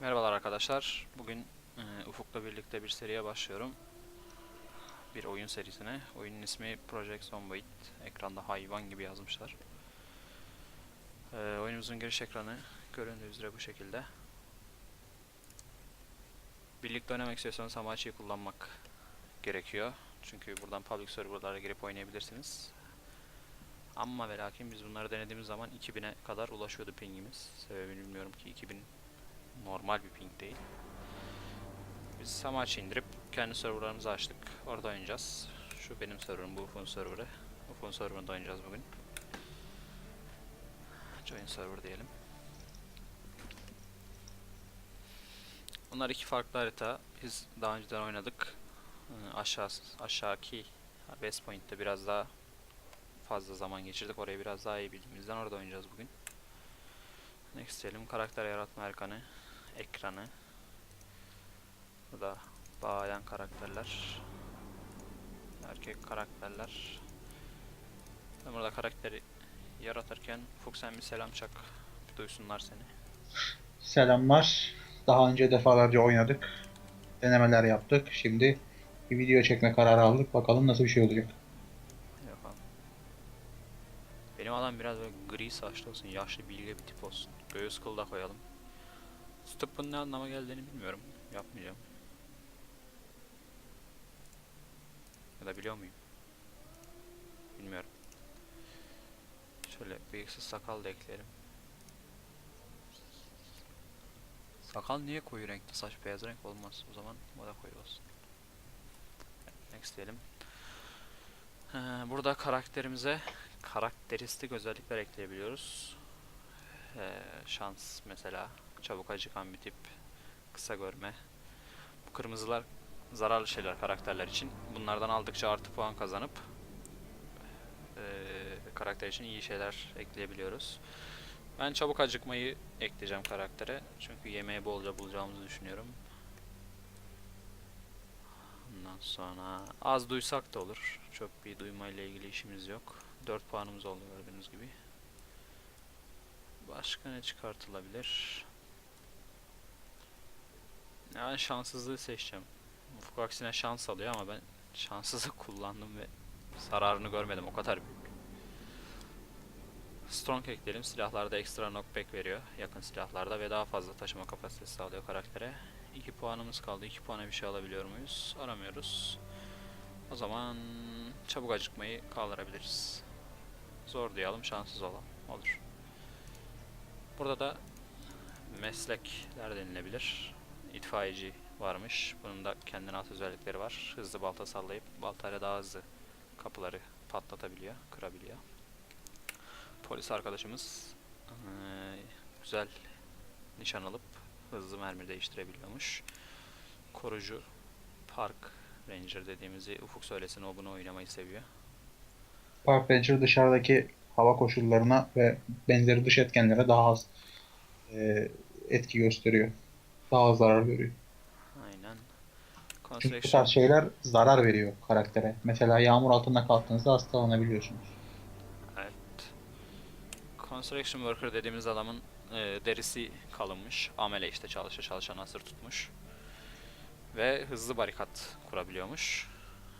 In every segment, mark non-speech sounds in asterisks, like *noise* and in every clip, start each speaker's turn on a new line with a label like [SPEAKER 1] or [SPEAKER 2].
[SPEAKER 1] Merhabalar arkadaşlar. Bugün e, Ufuk'la birlikte bir seriye başlıyorum. Bir oyun serisine. Oyunun ismi Project Zomboid. Ekranda hayvan gibi yazmışlar. E, oyunumuzun giriş ekranı göründüğü üzere bu şekilde. Birlikte oynamak istiyorsanız Hamachi'yi kullanmak gerekiyor. Çünkü buradan public serverlara girip oynayabilirsiniz. Ama ve lakin biz bunları denediğimiz zaman 2000'e kadar ulaşıyordu pingimiz. Sebebini bilmiyorum ki 2000 normal bir ping değil. Biz Samachi indirip kendi serverlarımızı açtık. Orada oynayacağız. Şu benim serverım, bu Ufuk'un serverı. Ufuk'un serverında oynayacağız bugün. Join server diyelim. Bunlar iki farklı harita. Biz daha önceden oynadık. Ee, Aşağı, aşağıki West Point'te biraz daha fazla zaman geçirdik. Orayı biraz daha iyi bildiğimizden orada oynayacağız bugün. Next diyelim. Karakter yaratma erkanı. Ekranı. Bu da bayan karakterler. Erkek karakterler. Ben burada karakteri yaratırken Ufuk sen bir selam çak. Bir duysunlar seni.
[SPEAKER 2] Selamlar. Daha önce defalarca oynadık. Denemeler yaptık. Şimdi bir video çekme kararı aldık. Bakalım nasıl bir şey olacak.
[SPEAKER 1] Yapalım. Benim adam biraz böyle gri saçlı olsun. Yaşlı bilge bir tip olsun. Göğüs kıl da koyalım. Stup'un ne anlama geldiğini bilmiyorum. Yapmayacağım. Ya da biliyor muyum? Bilmiyorum. Şöyle bıyıksız sakal da ekleyelim. Sakal niye koyu renkte? Saç beyaz renk olmaz. O zaman o da koyu olsun. Next diyelim. Ee, burada karakterimize karakteristik özellikler ekleyebiliyoruz. Ee, şans mesela, çabuk acıkan bir tip, kısa görme. Bu kırmızılar zararlı şeyler karakterler için. Bunlardan aldıkça artı puan kazanıp ee, karakter için iyi şeyler ekleyebiliyoruz. Ben çabuk acıkmayı ekleyeceğim karaktere. Çünkü yemeği bolca bulacağımızı düşünüyorum. Ondan sonra az duysak da olur. Çok bir duymayla ilgili işimiz yok. 4 puanımız oldu gördüğünüz gibi. Başka ne çıkartılabilir? Yani şanssızlığı seçeceğim. Ufuk aksine şans alıyor ama ben şanssızlık *laughs* kullandım ve zararını görmedim. O kadar büyük. Strong ekleyelim. Silahlarda ekstra knockback veriyor. Yakın silahlarda ve daha fazla taşıma kapasitesi sağlıyor karaktere. 2 puanımız kaldı. 2 puana bir şey alabiliyor muyuz? Aramıyoruz. O zaman çabuk acıkmayı kaldırabiliriz. Zor diyelim, şanssız olalım. Olur. Burada da meslekler denilebilir. İtfaiyeci varmış. Bunun da kendine has özellikleri var. Hızlı balta sallayıp baltayla daha hızlı kapıları patlatabiliyor, kırabiliyor. Polis arkadaşımız eee, güzel nişan alıp hızlı mermi değiştirebiliyormuş. Korucu Park Ranger dediğimizi Ufuk söylesin o bunu oynamayı seviyor.
[SPEAKER 2] Park Ranger dışarıdaki hava koşullarına ve benzeri dış etkenlere daha az e, etki gösteriyor. Daha az zarar görüyor.
[SPEAKER 1] Aynen.
[SPEAKER 2] Çünkü bu tarz şeyler zarar veriyor karaktere. Mesela yağmur altında kalktığınızda hastalanabiliyorsunuz.
[SPEAKER 1] Evet. Construction worker dediğimiz adamın e, derisi kalınmış. Amele işte çalışa çalışan asır tutmuş. Ve hızlı barikat kurabiliyormuş.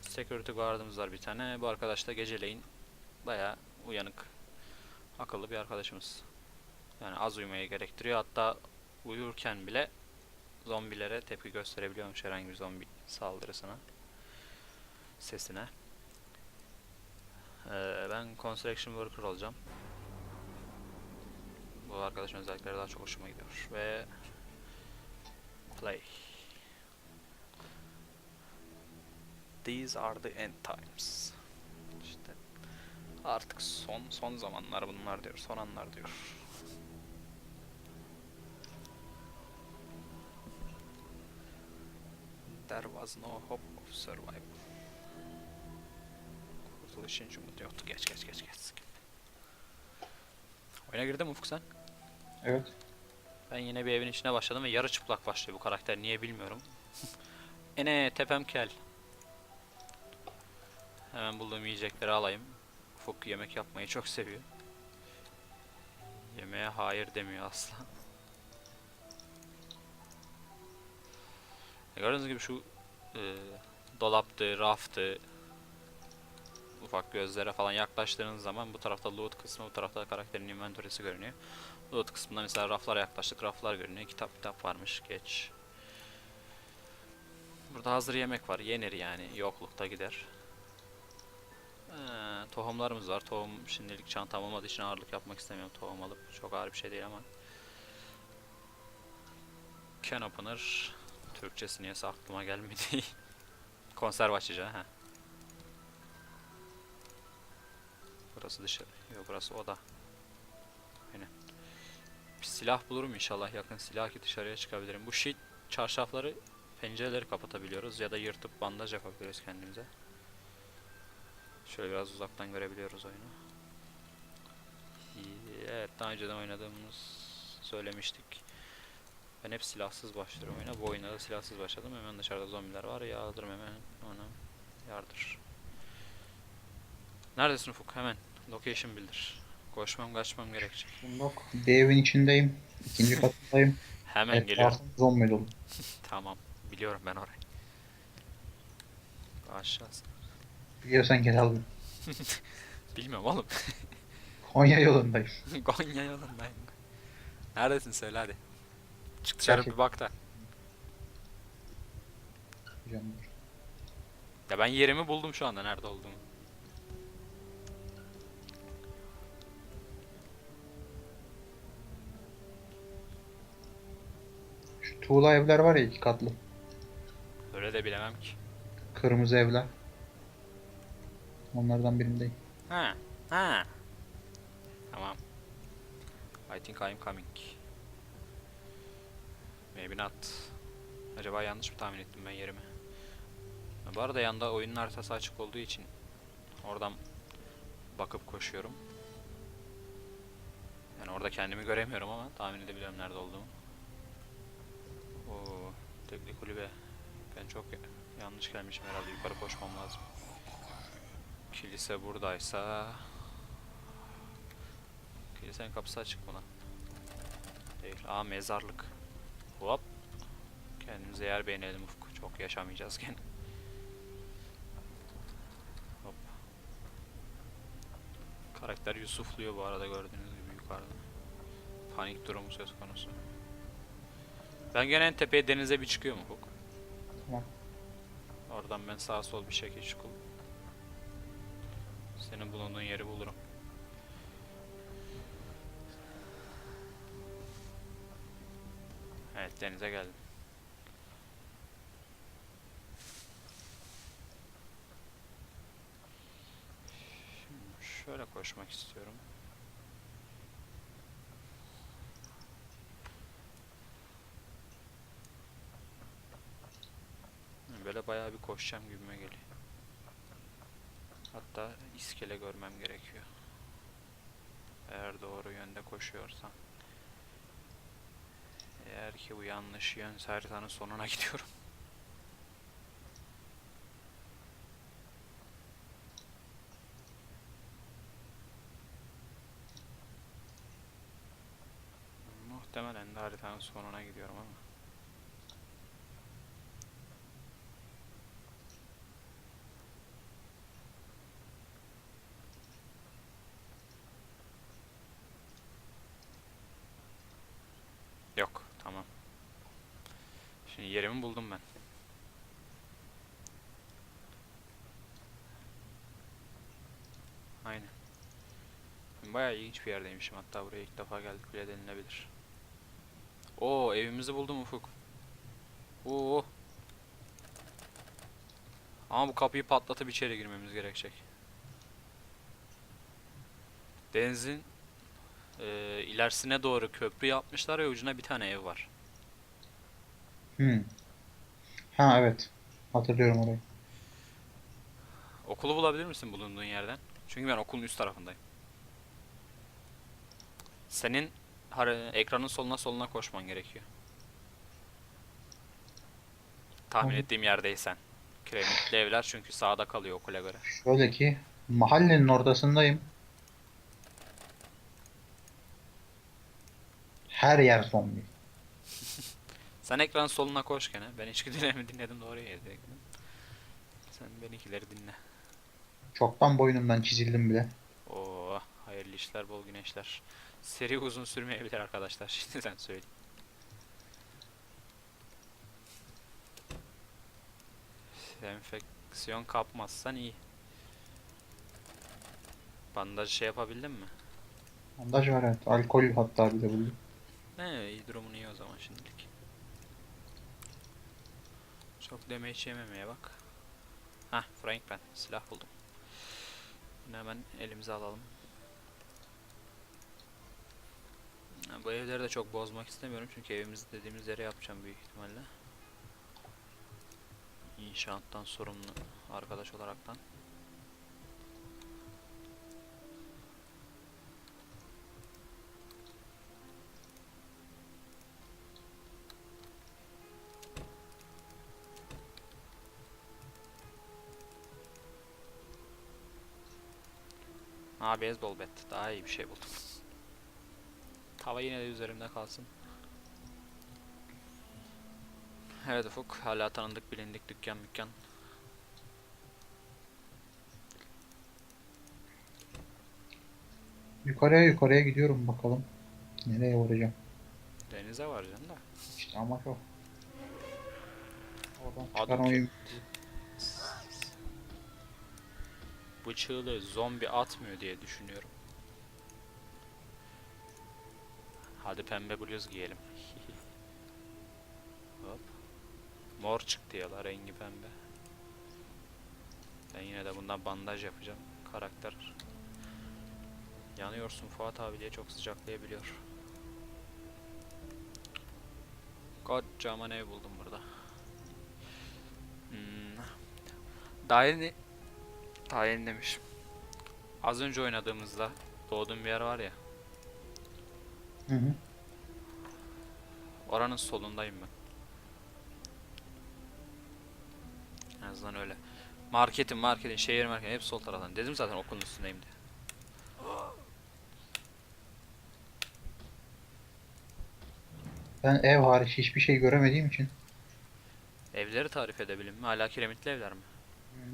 [SPEAKER 1] Security guard'ımız var bir tane. Bu arkadaş da geceleyin baya uyanık, akıllı bir arkadaşımız. Yani az uyumayı gerektiriyor. Hatta uyurken bile zombilere tepki gösterebiliyormuş herhangi bir zombi saldırısına. Sesine. Ee, ben Construction Worker olacağım. Bu arkadaşın özellikleri daha çok hoşuma gidiyor. Ve Play. These are the end times. İşte artık son son zamanlar bunlar diyor. Son anlar diyor. There was no hope of survival. Kurtuluş hiç umut yoktu. Geç geç geç geç. Oyuna girdin mi Ufuk sen?
[SPEAKER 2] Evet.
[SPEAKER 1] Ben yine bir evin içine başladım ve yarı çıplak başlıyor bu karakter. Niye bilmiyorum. *laughs* Ene tepem kel. Hemen bulduğum yiyecekleri alayım. Ufuk yemek yapmayı çok seviyor. Yemeğe hayır demiyor asla. Gördüğünüz gibi şu e, dolaptı, raftı, ufak gözlere falan yaklaştığınız zaman bu tarafta loot kısmı, bu tarafta karakterin inventory'si görünüyor. Loot kısmında mesela raflara yaklaştık, raflar görünüyor. Kitap kitap varmış, geç. Burada hazır yemek var, yenir yani, yoklukta gider. Ee, tohumlarımız var. Tohum şimdilik çantam olmadığı için ağırlık yapmak istemiyorum. Tohum alıp çok ağır bir şey değil ama. Can opener. Türkçesi niyeyse aklıma gelmedi. *laughs* Konserve açıcı ha. Burası dışarı. Yok burası oda. Aynen. Bir silah bulurum inşallah yakın silah ki dışarıya çıkabilirim. Bu sheet çarşafları pencereleri kapatabiliyoruz ya da yırtıp bandaj yapabiliyoruz kendimize. Şöyle biraz uzaktan görebiliyoruz oyunu. Evet daha önceden oynadığımız söylemiştik. Ben hep silahsız başlıyorum oyuna. Bu oyunda da silahsız başladım. Hemen dışarıda zombiler var. Yağdırım hemen onu. Yardır. Neredesin Ufuk? Hemen. Location bildir. Koşmam kaçmam gerekecek.
[SPEAKER 2] Yok. Bir evin içindeyim. İkinci *laughs* katındayım.
[SPEAKER 1] Hemen
[SPEAKER 2] Evet,
[SPEAKER 1] geliyorum.
[SPEAKER 2] zombi dolu. *laughs*
[SPEAKER 1] Tamam. Biliyorum ben orayı. Aşağısı.
[SPEAKER 2] Biliyorsan gel al. beni. *laughs*
[SPEAKER 1] Bilmiyorum oğlum.
[SPEAKER 2] Konya yolundayım.
[SPEAKER 1] Konya yolundayım. Neredesin söyle hadi. Çık dışarı bir bak da. Ya ben yerimi buldum şu anda nerede olduğumu.
[SPEAKER 2] Şu tuğla evler var ya iki katlı.
[SPEAKER 1] Öyle de bilemem ki.
[SPEAKER 2] Kırmızı evler. Onlardan birindeyim.
[SPEAKER 1] Ha. Ha. Tamam. I think I'm coming. Maybe not. Acaba yanlış mı tahmin ettim ben yerimi? Bu arada yanda oyunun haritası açık olduğu için oradan bakıp koşuyorum. Yani orada kendimi göremiyorum ama tahmin edebiliyorum nerede olduğumu. Oo, tekli kulübe. Ben çok yanlış gelmişim herhalde yukarı koşmam lazım. Kilise buradaysa... Kilisenin kapısı açık mı lan? Değil. Aa mezarlık. Hop. Kendimize yer beğenelim Ufuk. Çok yaşamayacağız gene. Hop. Karakter Yusufluyor bu arada gördüğünüz gibi yukarıda. Panik durumu söz konusu. Ben gene en tepeye denize bir çıkıyorum Ufuk.
[SPEAKER 2] Tamam.
[SPEAKER 1] Oradan ben sağa sol bir şekil çıkıp senin bulunduğun yeri bulurum. Evet denize geldim. Şöyle koşmak istiyorum. Böyle bayağı bir koşacağım gibime geliyor. Hatta iskele görmem gerekiyor. Eğer doğru yönde koşuyorsam. Eğer ki bu yanlış yönse haritanın sonuna gidiyorum. Muhtemelen de haritanın sonuna gidiyorum ama. Yok, tamam. Şimdi yerimi buldum ben. Aynen. Bayağı ilginç bir yerdeymişim. Hatta buraya ilk defa geldik bile denilebilir. Oo, evimizi buldum Ufuk. Oo. Ama bu kapıyı patlatıp içeri girmemiz gerekecek. Denizin e, ilerisine doğru köprü yapmışlar ve ucuna bir tane ev var.
[SPEAKER 2] Hmm. Ha evet. Hatırlıyorum orayı.
[SPEAKER 1] Okulu bulabilir misin bulunduğun yerden? Çünkü ben okulun üst tarafındayım. Senin ekranın soluna soluna koşman gerekiyor. Tahmin
[SPEAKER 2] Tamam.
[SPEAKER 1] ettiğim yerdeysen. Kiremitli evler çünkü sağda kalıyor okula göre.
[SPEAKER 2] Şöyle ki mahallenin ortasındayım. Her yer zombi.
[SPEAKER 1] Sen ekranın soluna koş gene. Ben içgüdülerimi *laughs* dinledim doğru yere gittim. Sen benimkileri dinle.
[SPEAKER 2] Çoktan boynumdan çizildim bile.
[SPEAKER 1] Oo, hayırlı işler, bol güneşler. Seri uzun sürmeyebilir arkadaşlar. *laughs* Şimdi sen söyle. Enfeksiyon kapmazsan iyi. Bandaj şey yapabildin mi?
[SPEAKER 2] Bandaj var evet. Alkol hatta bir de buldum.
[SPEAKER 1] Ne iyi durumun iyi o zaman şimdilik. Çok damage yememeye bak. Hah Frank ben silah buldum. Bunu hemen elimize alalım. Bu evleri de çok bozmak istemiyorum çünkü evimizi dediğimiz yere yapacağım büyük ihtimalle. İnşaattan sorumlu arkadaş olaraktan. Ha beyzbol bat. Daha iyi bir şey buldum. Tava yine de üzerimde kalsın. Evet Ufuk. Hala tanındık bilindik dükkan mükkan.
[SPEAKER 2] Yukarıya yukarıya gidiyorum bakalım. Nereye varacağım?
[SPEAKER 1] Denize varacaksın da.
[SPEAKER 2] İşte ama o. Oradan
[SPEAKER 1] Adım
[SPEAKER 2] çıkarmayı
[SPEAKER 1] Bu çığlığı zombi atmıyor diye düşünüyorum. Hadi pembe bluz giyelim. *laughs* Hop. Mor çıktı ya rengi pembe. Ben yine de bundan bandaj yapacağım. Karakter. Yanıyorsun Fuat abi diye çok sıcaklayabiliyor. Kocaman ev buldum burada. Hmm. Daireni Tayin demiş. Az önce oynadığımızda doğduğum bir yer var ya.
[SPEAKER 2] Hı hı.
[SPEAKER 1] Oranın solundayım ben. En azından öyle. Marketin, marketin, şehir marketin hep sol taraftan. Dedim zaten okulun üstündeyim diye.
[SPEAKER 2] Ben ev hariç hiçbir şey göremediğim için.
[SPEAKER 1] Evleri tarif edebilir mi? Hala kiremitli evler mi?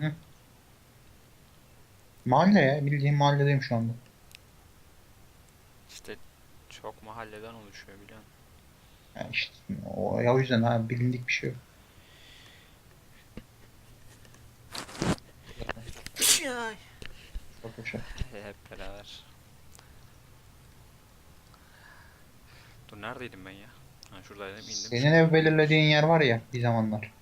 [SPEAKER 2] Hı hı. Mahalle ya. Bildiğim mahalledeyim şu anda.
[SPEAKER 1] İşte çok mahalleden oluşuyor biliyor musun?
[SPEAKER 2] Yani işte o, ya o yüzden ha bilindik bir şey yok. Çok hoş.
[SPEAKER 1] Hep beraber. Dur neredeydim ben ya? Ha şuradaydım indim.
[SPEAKER 2] Senin ev belirlediğin yer var ya bir zamanlar.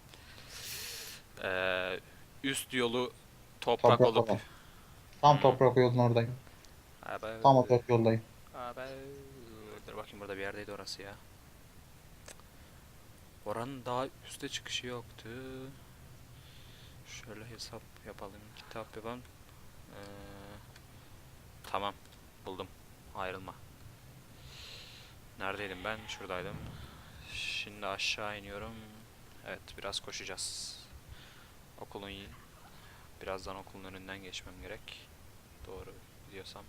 [SPEAKER 1] Ee, üst yolu toprak,
[SPEAKER 2] Toprak
[SPEAKER 1] olup.
[SPEAKER 2] olan. Tam toprak yolun oradayım.
[SPEAKER 1] Abi,
[SPEAKER 2] Tam toprak yoldayım.
[SPEAKER 1] Abi, dur bakayım burada bir yerdeydi orası ya. Oranın daha üste çıkışı yoktu. Şöyle hesap yapalım, kitap yapalım. Ee, tamam, buldum. Ayrılma. Neredeydim ben? Şuradaydım. Şimdi aşağı iniyorum. Evet, biraz koşacağız. Okulun birazdan okulun önünden geçmem gerek. Doğru gidiyorsam.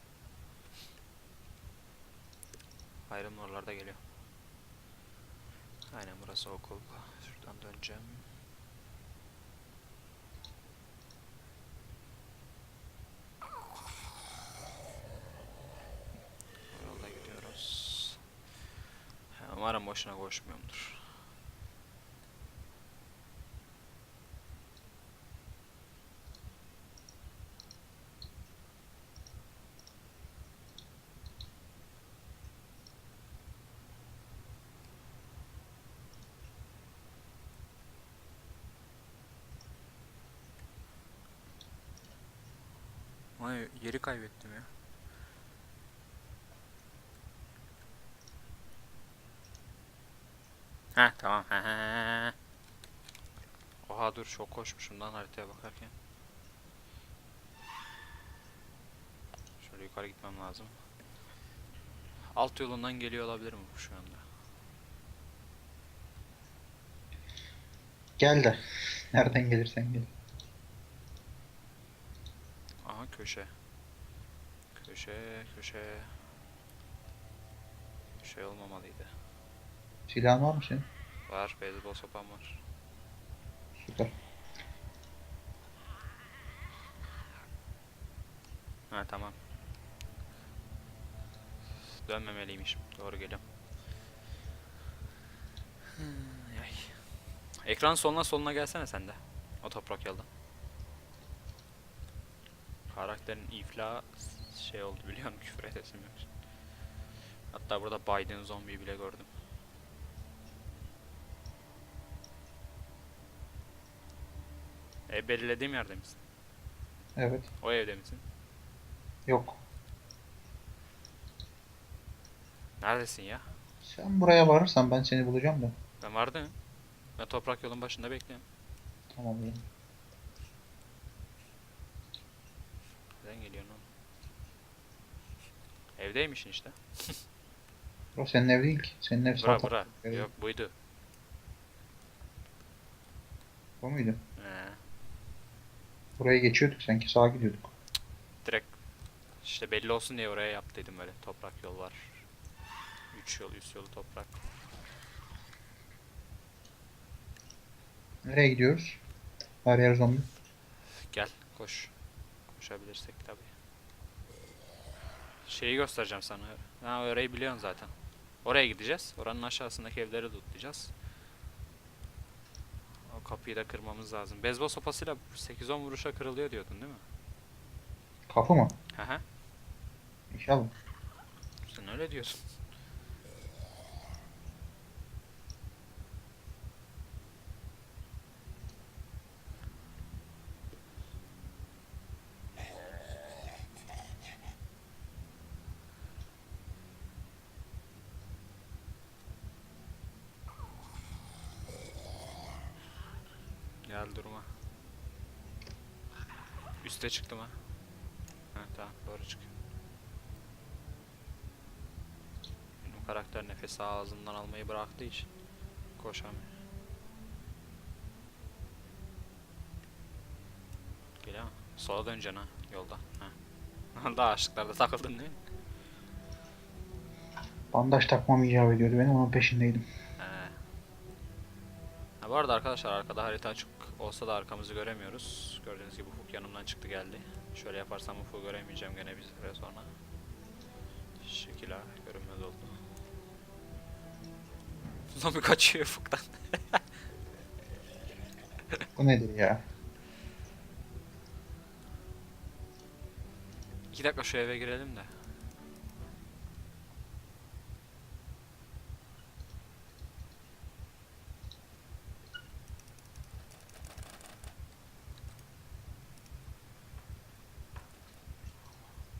[SPEAKER 1] Ayrım oralarda geliyor. Aynen burası okul. Şuradan döneceğim. Yolda gidiyoruz. Umarım boşuna koşmuyorumdur. Vay yeri kaybettim ya. Heh tamam. Oha dur çok koşmuşum lan haritaya bakarken. Şöyle yukarı gitmem lazım. Alt yolundan geliyor olabilir bu şu anda?
[SPEAKER 2] Gel de. Nereden gelirsen gel.
[SPEAKER 1] Aha köşe. Köşe, köşe. Şey olmamalıydı.
[SPEAKER 2] Silahın var mı senin?
[SPEAKER 1] Var, beyzbol sopam var.
[SPEAKER 2] Süper.
[SPEAKER 1] Ha tamam. Dönmemeliymişim. Doğru geliyorum. Hmm. Ekran soluna soluna gelsene sen de. O toprak yolda. Karakterin iflah şey oldu biliyor musun? *laughs* Küfür edesim yok. Hatta burada Biden zombi bile gördüm. E belirlediğim yerde misin?
[SPEAKER 2] Evet.
[SPEAKER 1] O evde misin?
[SPEAKER 2] Yok.
[SPEAKER 1] Neredesin ya?
[SPEAKER 2] Sen buraya varırsan ben seni bulacağım da.
[SPEAKER 1] Ben vardım. Ben toprak yolun başında bekliyorum.
[SPEAKER 2] Tamam ya.
[SPEAKER 1] Neden geliyorsun oğlum? Evdeymişsin işte.
[SPEAKER 2] Burası senin ev değil ki. Senin ev
[SPEAKER 1] Bura bura.
[SPEAKER 2] Evet.
[SPEAKER 1] Yok buydu.
[SPEAKER 2] Bu muydu?
[SPEAKER 1] He.
[SPEAKER 2] Buraya geçiyorduk sanki sağa gidiyorduk.
[SPEAKER 1] Direkt işte belli olsun diye oraya yaptıydım böyle. Toprak yol var. Üç yol, üst yolu toprak.
[SPEAKER 2] Nereye gidiyoruz? Her yer zombi.
[SPEAKER 1] Gel koş. Koşabilirsek tabii. Şeyi göstereceğim sana. Ha orayı biliyorsun zaten. Oraya gideceğiz. Oranın aşağısındaki evleri tutacağız. O kapıyı da kırmamız lazım. Bezbol sopasıyla 8-10 vuruşa kırılıyor diyordun değil mi?
[SPEAKER 2] Kapı mı?
[SPEAKER 1] Hı hı.
[SPEAKER 2] İnşallah.
[SPEAKER 1] Sen öyle diyorsun. Gel durma. Üste çıktım ha. Ha tamam doğru çıkıyor. Benim karakter nefesi ağzından almayı bıraktığı için koşamıyor. Mu? Sola döneceksin ha yolda. Ha. *laughs* Daha aşıklarda takıldın değil mi?
[SPEAKER 2] Bandaj takmam icap ediyordu benim onun peşindeydim.
[SPEAKER 1] Ha, bu arada arkadaşlar arkada harita açık olsa da arkamızı göremiyoruz. Gördüğünüz gibi Ufuk yanımdan çıktı geldi. Şöyle yaparsam Ufuk'u göremeyeceğim gene bir süre sonra. Şekil ha görünmez oldu. Zombi kaçıyor Ufuk'tan.
[SPEAKER 2] Bu nedir ya?
[SPEAKER 1] İki dakika şu eve girelim de.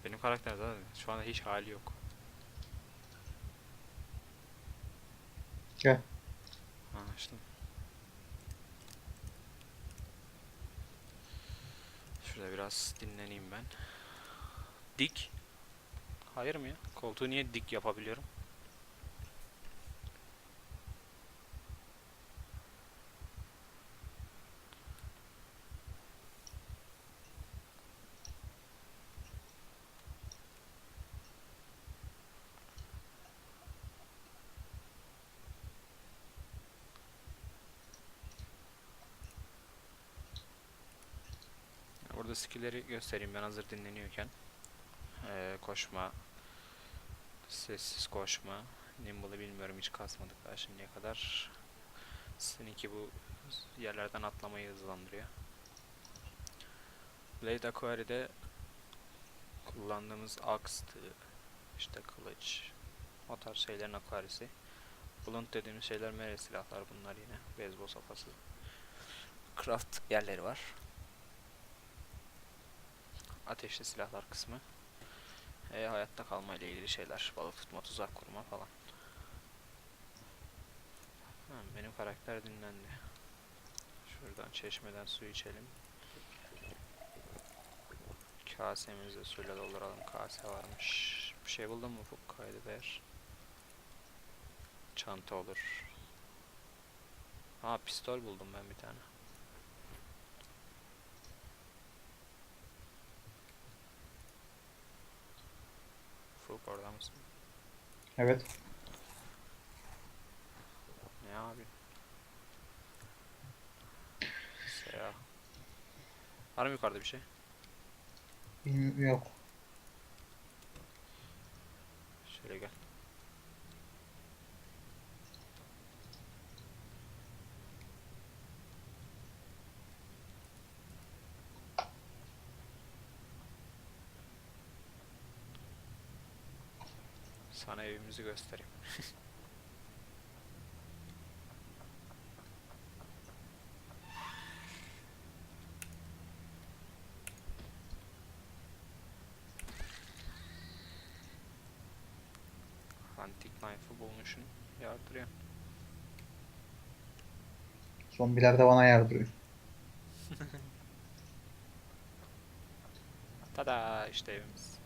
[SPEAKER 1] Benim karakter zaten şu anda hiç hali yok.
[SPEAKER 2] Gel.
[SPEAKER 1] Anlaştım. Şurada biraz dinleneyim ben. Dik. Hayır mı ya? Koltuğu niye dik yapabiliyorum? Burada skill'leri göstereyim ben hazır dinleniyorken. Ee, koşma, sessiz koşma, nimble'ı bilmiyorum hiç kasmadık daha şimdiye kadar. Sneaky bu yerlerden atlamayı hızlandırıyor. Blade Aquari'de kullandığımız axtı, işte kılıç, o tarz şeylerin aquarisi. Blunt dediğimiz şeyler mere silahlar bunlar yine. Beyzbol sopası. Craft yerleri var ateşli silahlar kısmı. E, hayatta kalma ile ilgili şeyler. Balık tutma, tuzak kurma falan. Ha, benim karakter dinlendi. Şuradan çeşmeden su içelim. Kasemizi suyla dolduralım. Kase varmış. Bir şey buldun mu Ufuk? Kaydı ver. Çanta olur. Ha pistol buldum ben bir tane. mısın?
[SPEAKER 2] Evet.
[SPEAKER 1] Ne abi? Neyse ya. Var mı yukarıda bir şey?
[SPEAKER 2] Yok.
[SPEAKER 1] Sana evimizi göstereyim. *laughs* Hunting knife'ı bulmuşsun. Yardırıyor.
[SPEAKER 2] Zombiler de bana yardırıyor. *laughs*
[SPEAKER 1] Tada işte evimiz.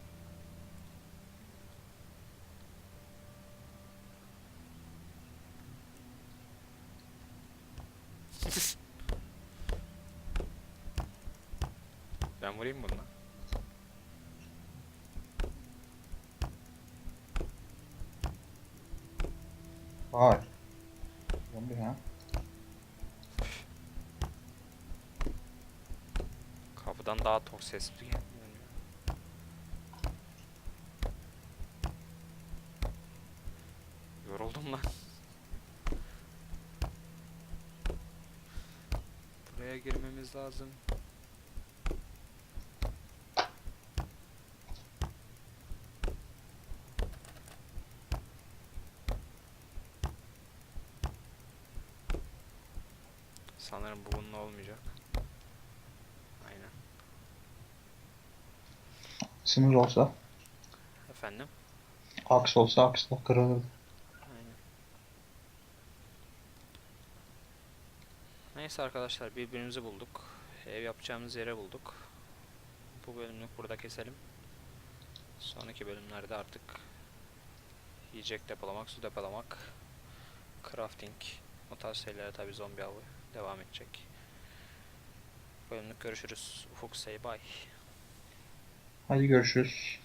[SPEAKER 1] Ben vurayım bununla.
[SPEAKER 2] Var. Zombi ha.
[SPEAKER 1] Kapıdan daha tok sesli gelmiyor. Yoruldum lan. Buraya girmemiz lazım. Sanırım bu bununla olmayacak. Aynen.
[SPEAKER 2] Sınır olsa,
[SPEAKER 1] Efendim?
[SPEAKER 2] aks olsa aksla kırılırdı.
[SPEAKER 1] Aynen. Neyse arkadaşlar birbirimizi bulduk. Ev yapacağımız yere bulduk. Bu bölümlük burada keselim. Sonraki bölümlerde artık yiyecek depolamak, su depolamak, crafting, o tarz şeylere tabi zombi avı devam edecek. Bölümlük görüşürüz. Ufuk say bye.
[SPEAKER 2] Hadi görüşürüz.